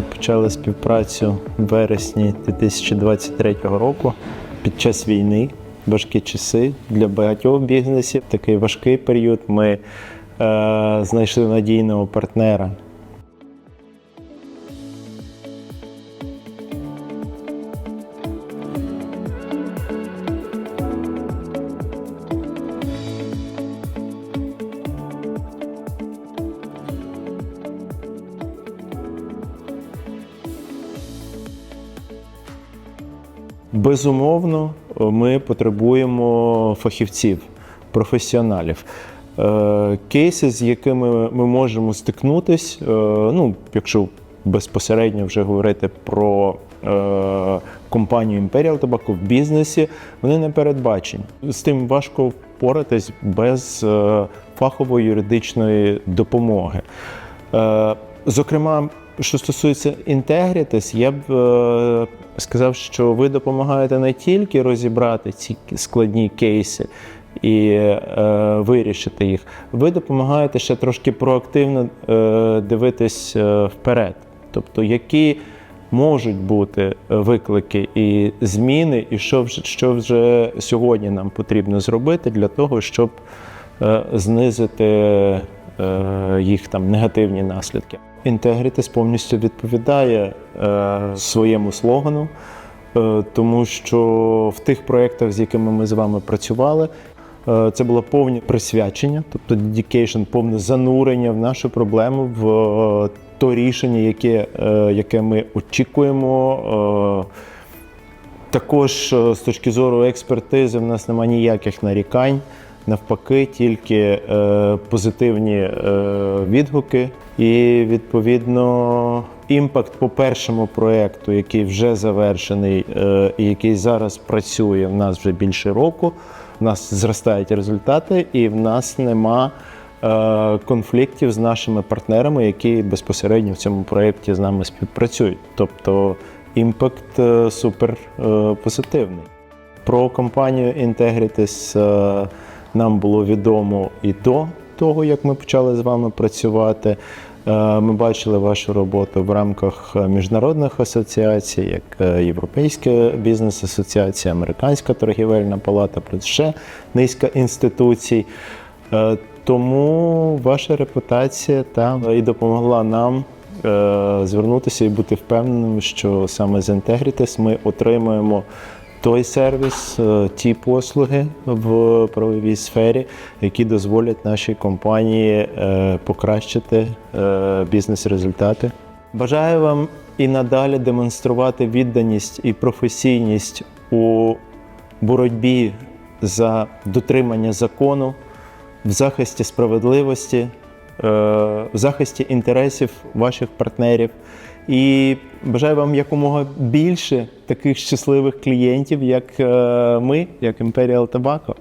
почали співпрацю в вересні 2023 року під час війни. Важкі часи для багатьох бізнесів. Такий важкий період. Ми е, знайшли надійного партнера. Безумовно, ми потребуємо фахівців, професіоналів. Е, Кейси, з якими ми можемо стикнутись, е, ну, якщо безпосередньо вже говорити про е, компанію Imperial Tobacco в бізнесі, вони не передбачені. З тим важко впоратись без фахової юридичної допомоги. Зокрема, що стосується Integritas, я б сказав, що ви допомагаєте не тільки розібрати ці складні кейси і е, вирішити їх, ви допомагаєте ще трошки проактивно е, дивитись е, вперед. Тобто, які можуть бути виклики і зміни, і що вже, що вже сьогодні нам потрібно зробити для того, щоб е, знизити е, їх там негативні наслідки. Integritas повністю відповідає е, своєму слогану, е, тому що в тих проєктах, з якими ми з вами працювали, е, це було повне присвячення, тобто dedication, повне занурення в нашу проблему, в е, то рішення, яке, е, яке ми очікуємо. Е, також е, з точки зору експертизи в нас немає ніяких нарікань. Навпаки, тільки е, позитивні е, відгуки. І відповідно імпакт по першому проєкту, який вже завершений е, і який зараз працює в нас вже більше року. В нас зростають результати, і в нас нема конфліктів з нашими партнерами, які безпосередньо в цьому проєкті з нами співпрацюють. Тобто імпакт супер позитивний. Про компанію Integritas е, нам було відомо і до того, як ми почали з вами працювати. Е, Ми бачили вашу роботу в рамках міжнародних асоціацій, як е, Європейська бізнес-асоціація, Американська торгівельна палата, плюс ще низка інституцій. Е, Тому ваша репутація там і допомогла нам звернутися і бути впевненим, що саме з Integritas ми отримуємо той сервіс, е, ті послуги в правовій сфері, які дозволять нашій компанії е, покращити е, бізнес-результати. Бажаю вам і надалі демонструвати відданість і професійність у боротьбі за дотримання закону, в захисті справедливості, в захисті інтересів ваших партнерів. І бажаю вам якомога більше таких щасливих клієнтів, як е, ми, як Imperial Tobacco.